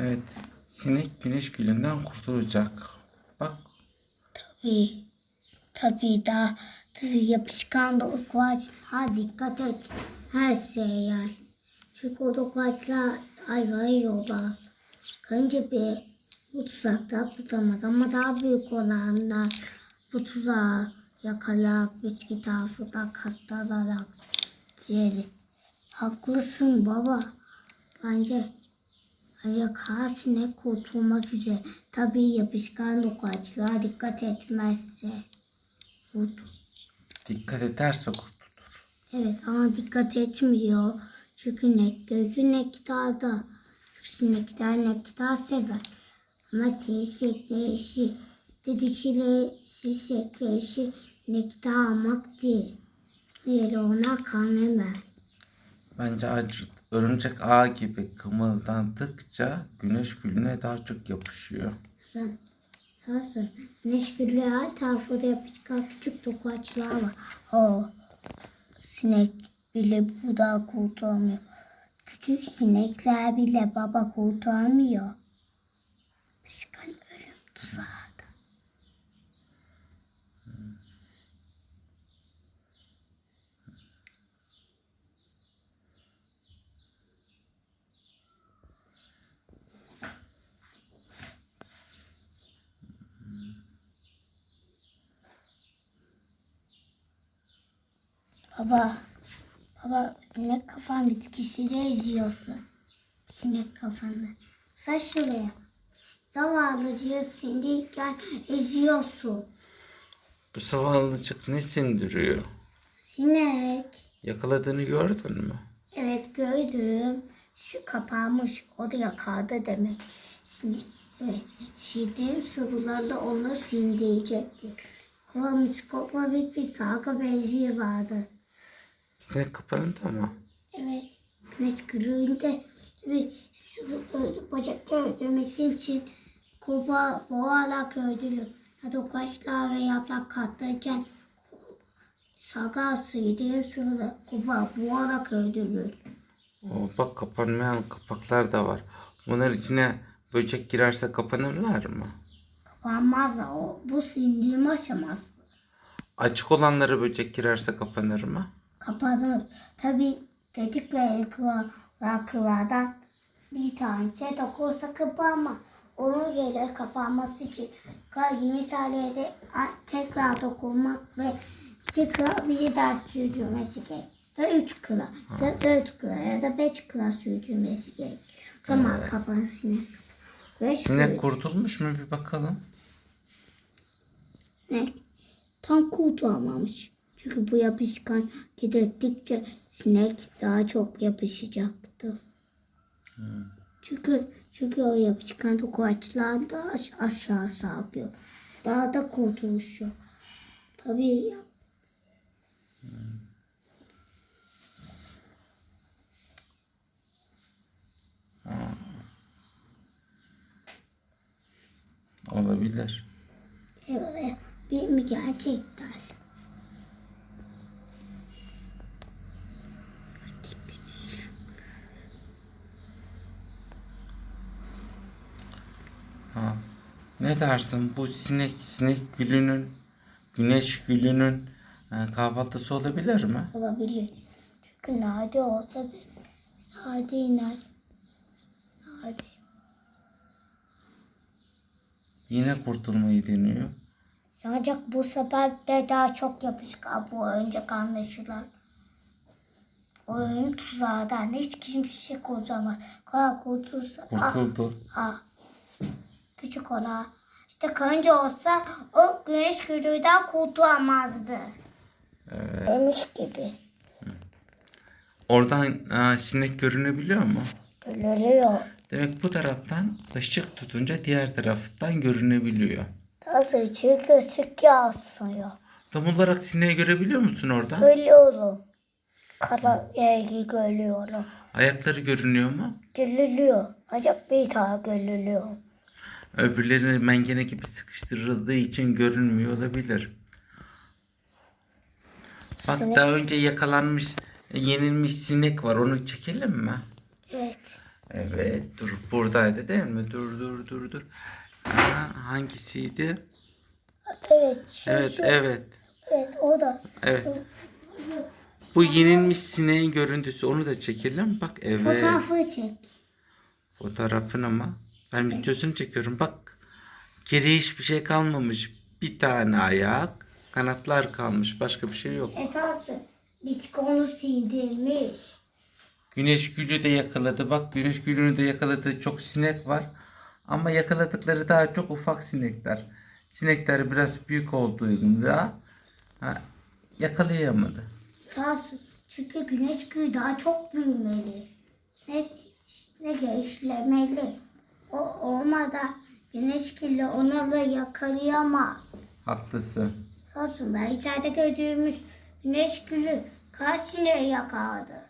Evet. Sinek güneş gülünden kurtulacak. Bak Tabii. Tabii daha tabii yapışkan ha dikkat et. Her şeye yer. Çünkü o dokuaçlar hayvanı yiyorlar. Kanca bir bu tuzakta tutamaz ama daha büyük olanlar bu tuzağı yakalarak bitki tarafından katlanarak diğeri. Haklısın baba. Bence Sinek kurtulmak üzere. Tabii yapışkan dokuaçlığa dikkat etmezse. Kurt. dikkat ederse kurtulur. Evet ama dikkat etmiyor. Çünkü nek gözü nektarda. Sinekler nektar sever. Ama sivrisinekle işi, dedişiyle sivrisinekle işi nektar almak değil. Yeri ona kan emer. Bence acı, örümcek ağ gibi kımıldandıkça güneş gülüne daha çok yapışıyor. Sen, nasıl? Güneş gülü her tarafında yapışkan küçük dokuaçlar var. O sinek bile burada kurtulamıyor. Küçük sinekler bile baba kurtulamıyor. Yapışkan ölüm tuzağı da. Baba, baba sinek kafan bitkisiyle eziyorsun. Sinek kafanı. Sen şuraya. Zavallıcığı sindiyken eziyorsun. Bu zavallıcık ne sindiriyor? Sinek. Yakaladığını gördün mü? Evet gördüm. Şu kapanmış. O da yakaladı demek. Sinek. Evet. Sindiğim sıvılarla onu sindirecekti. Kovamız kopmamış bir salga benziği vardı. Sinek kapanında mı? Evet. Güneş gülüğünde bir bacaklar ödemesi için kuba boğarak ödülü. Ya da kaşlar ve yaprak katlarken saga sıydığı sırada kuba boğarak ödülür. Oo, bak kapanmayan kapaklar da var. Bunlar içine böcek girerse kapanırlar mı? Kapanmaz da o bu sindiğim aşaması. Açık olanlara böcek girerse kapanır mı? Kapanır. Tabi dedikleri kılardan bir tanesi dokunsa kapanmaz. Onun yerine kapanması için 20 saniyede tekrar dokunmak ve iki kıla bir ders sürdürmesi gerek. Da üç kıla, da dört kıla ya da beş kıla sürdürmesi gerek. O zaman kapanır sinek. Ve Sinek kurtulmuş mu bir bakalım. Ne? Tam kurtulamamış. Çünkü bu yapışkan giderdikçe sinek daha çok yapışacaktır. Çünkü çünkü o yapışkan dokuaçlar da aş- aşağı sarkıyor. Daha da kurtuluş yok. Tabii ya. Olabilir. Evet, bir mi gerçekten? Ha. Ne dersin bu sinek sinek gülünün güneş gülünün e, kahvaltısı olabilir mi? Olabilir. Çünkü nade olsa da nade iner. Nade. Yine kurtulmayı deniyor. Ancak bu sefer de daha çok yapışkan bu önceki anlaşılan. Oyun tuzağından hiç kimse kurtulamaz. Kadar kurtulsa ah, Kurtuldu. ah. Küçük ola. İşte karınca olsa o güneş gülüğünden kurtulamazdı. Evet. Ölmüş gibi. Oradan e, sinek görünebiliyor mu? Görülüyor. Demek bu taraftan ışık tutunca diğer taraftan görünebiliyor. Nasıl? Çünkü ışık yansıyor. Tam olarak sineği görebiliyor musun oradan? Görüyorum. Kara rengi görüyorum. Ayakları görünüyor mu? Görülüyor. Ancak bir tane görülüyor. Öbürleri mengene gibi sıkıştırıldığı için görünmüyor olabilir. Bak Sinek- daha önce yakalanmış, yenilmiş sinek var. Onu çekelim mi? Evet. Evet dur buradaydı değil mi? Dur dur dur dur. Ha, hangisiydi? Evet, şu, Evet şu, evet. evet o da. Evet. Bu yenilmiş sineğin görüntüsü onu da çekelim. Bak evet. Fotoğrafı çek. Fotoğrafını mı? Ben videosunu çekiyorum. Bak. Geriye hiçbir şey kalmamış. Bir tane ayak, kanatlar kalmış. Başka bir şey yok. Etası. Bitki onu sindirmiş. Güneş gülü de yakaladı. Bak güneş gülünü de yakaladığı çok sinek var. Ama yakaladıkları daha çok ufak sinekler. Sinekler biraz büyük olduğunda ha, yakalayamadı. Etası. Çünkü güneş gülü daha çok büyümeli. Ne, ne genişlemeli. O olmadan güneş gülü onu da yakalayamaz. Haklısın. Olsun ben içeride gördüğümüz güneş gülü kaç sineği yakaladı.